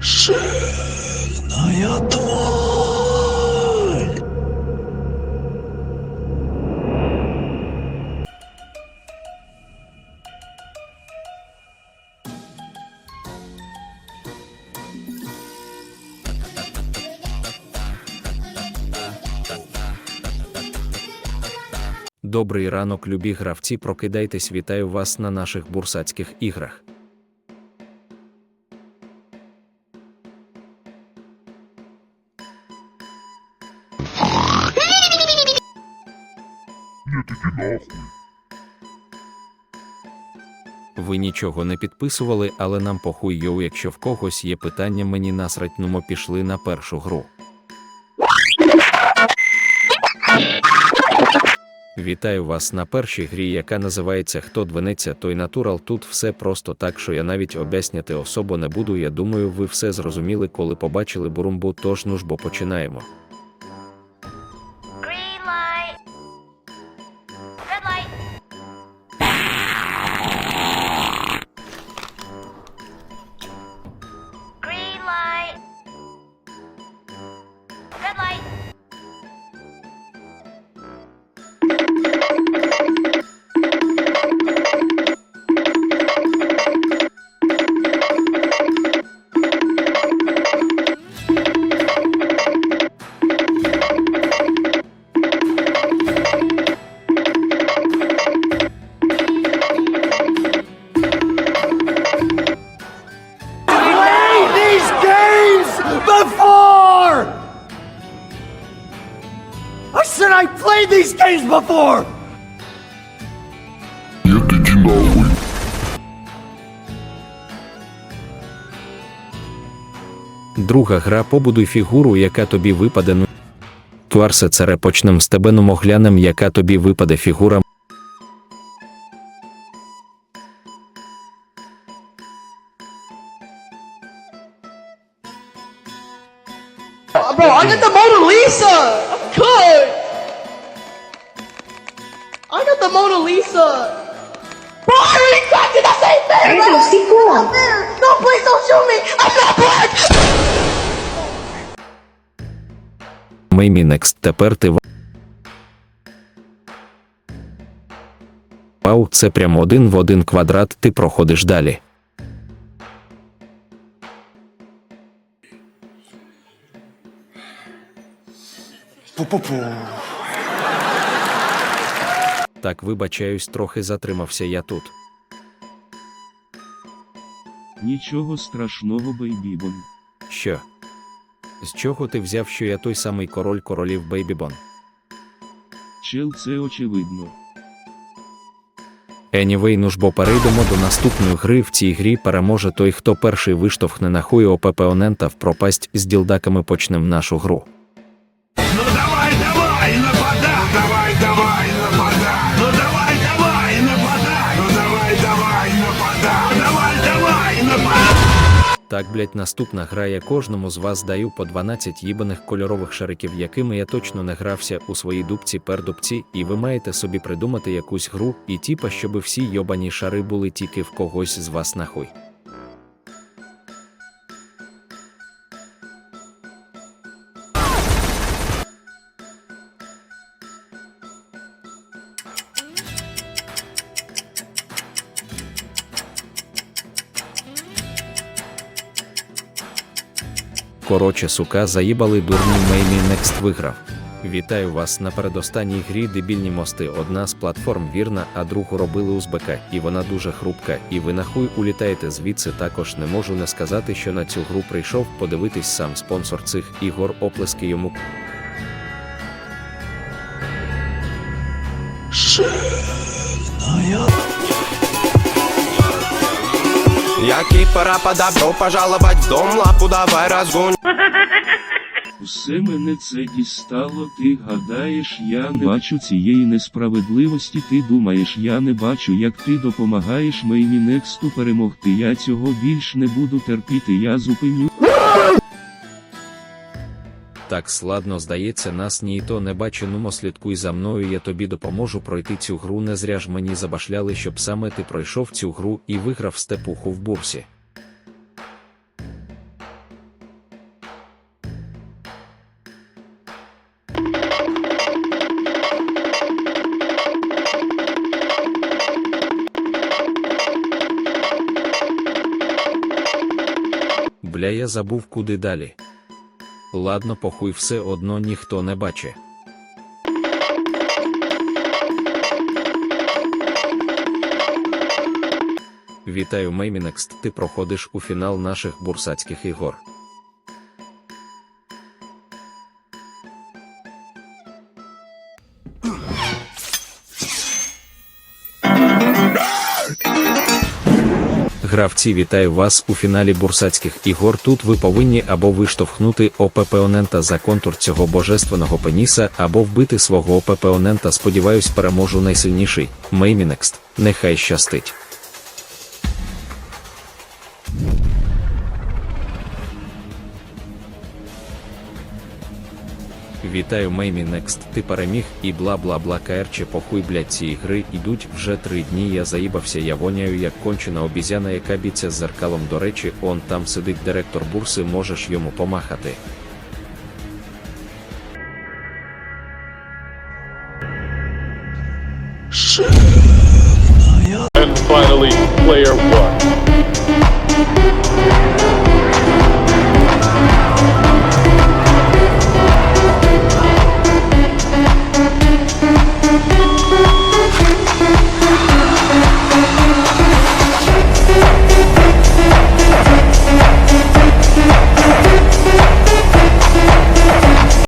Жирная тварь! Добрий ранок, любі гравці, прокидайтесь, вітаю вас на наших бурсацьких іграх. Ви нічого не підписували, але нам похуй йоу, якщо в когось є питання, мені насрать, нумо пішли на першу гру. Вітаю вас на першій грі, яка називається Хто двинеться, той натурал. Тут все просто так, що я навіть об'ясняти особо не буду. Я думаю, ви все зрозуміли, коли побачили бурумбу, тож ну ж бо починаємо. These games before! Нет, иди нахуй. Друга гра побудуй фігуру, яка тобі випаде. Ну Туарсе царе почнем з тебе ну глянем, яка тобі випаде фігура. Bro, I got the Mona Lisa. I'm good. Got the Mona Lisa. Bro, I already cracked it. That same thing. Ay, bro. cool. Not fair. No, please don't shoot me. I'm not black. Меймі Некст, тепер ти. в- Вау, це прямо один в один квадрат, ти проходиш далі. Так, вибачаюсь, трохи затримався я тут. Нічого страшного, бейбібон. Що? З чого ти взяв, що я той самий король королів Бейбібон? Чел, це очевидно. Anyway, ну ж бо перейдемо до наступної гри. В цій грі переможе той, хто перший виштовхне на хуй ОП опонента в пропасть з ділдаками почнем нашу гру. Так, блять, наступна гра я кожному з вас даю по 12 їбаних кольорових шариків, якими я точно не грався у своїй дубці пердубці, і ви маєте собі придумати якусь гру, і тіпа, щоби всі йобані шари були тільки в когось з вас нахуй. Короче, сука, заїбали дурні Меймі Next виграв. Вітаю вас на передостанній грі дебільні мости. Одна з платформ вірна, а другу робили узбека, і вона дуже хрупка. І ви нахуй улітаєте звідси. Також не можу не сказати, що на цю гру прийшов подивитись сам спонсор цих ігор. Оплески йому. Я кипера подобро пожаловать в дом, лапу давай разгонь. Усе мене це дістало. Ти гадаєш, я не бачу цієї несправедливості. Ти думаєш, я не бачу, як ти допомагаєш мені Нексту перемогти. Я цього більш не буду терпіти. Я зупиню так складно здається нас ні і то не баченому нумо слідкуй за мною, я тобі допоможу пройти цю гру. Не зря ж мені забашляли, щоб саме ти пройшов цю гру і виграв степуху в бурсі. Бля, я забув куди далі. Ладно, похуй, все одно ніхто не бачить. Вітаю, Меймінекст. Ти проходиш у фінал наших бурсацьких ігор. Гравці, вітаю вас у фіналі бурсацьких ігор. Тут ви повинні або виштовхнути ОПП-онента за контур цього божественного пеніса, або вбити свого ОПП-онента. Сподіваюсь, переможу найсильніший. Меймінекст. Нехай щастить. Вітаю Меймі Некст, ти переміг і бла бла бла КР похуй блядь, ці ігри ідуть вже три дні. Я заїбався, я воняю як кончена обізяна, яка б'ється з зеркалом. До речі, он там сидить директор бурси, можеш йому помахати. And finally, player one.